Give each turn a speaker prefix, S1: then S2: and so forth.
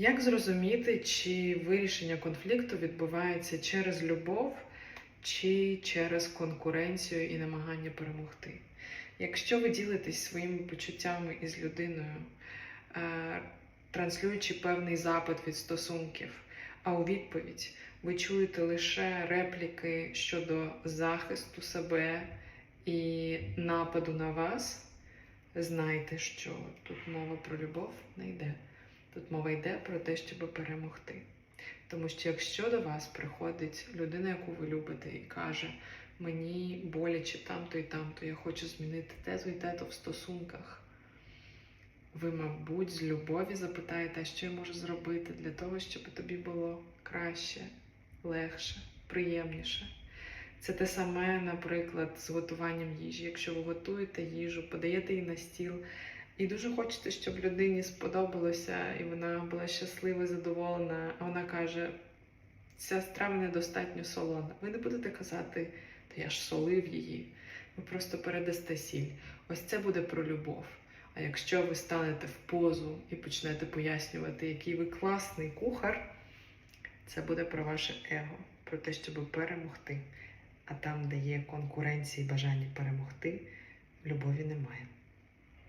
S1: Як зрозуміти, чи вирішення конфлікту відбувається через любов чи через конкуренцію і намагання перемогти? Якщо ви ділитесь своїми почуттями із людиною, е, транслюючи певний запит від стосунків, а у відповідь ви чуєте лише репліки щодо захисту себе і нападу на вас, знайте, що тут мова про любов не йде. Тут мова йде про те, щоб перемогти. Тому що якщо до вас приходить людина, яку ви любите, і каже, мені боляче там-то і там-то, я хочу змінити те-то і те-то в стосунках, ви, мабуть, з любові запитаєте, що я можу зробити для того, щоб тобі було краще, легше, приємніше. Це те саме, наприклад, з готуванням їжі. Якщо ви готуєте їжу, подаєте її на стіл, і дуже хочете, щоб людині сподобалося, і вона була щаслива, задоволена, а вона каже, ця страва недостатньо солона. Ви не будете казати, та я ж солив її. Ви просто передасте сіль. Ось це буде про любов. А якщо ви станете в позу і почнете пояснювати, який ви класний кухар, це буде про ваше его, про те, щоб перемогти. А там, де є конкуренція і бажання перемогти, любові немає.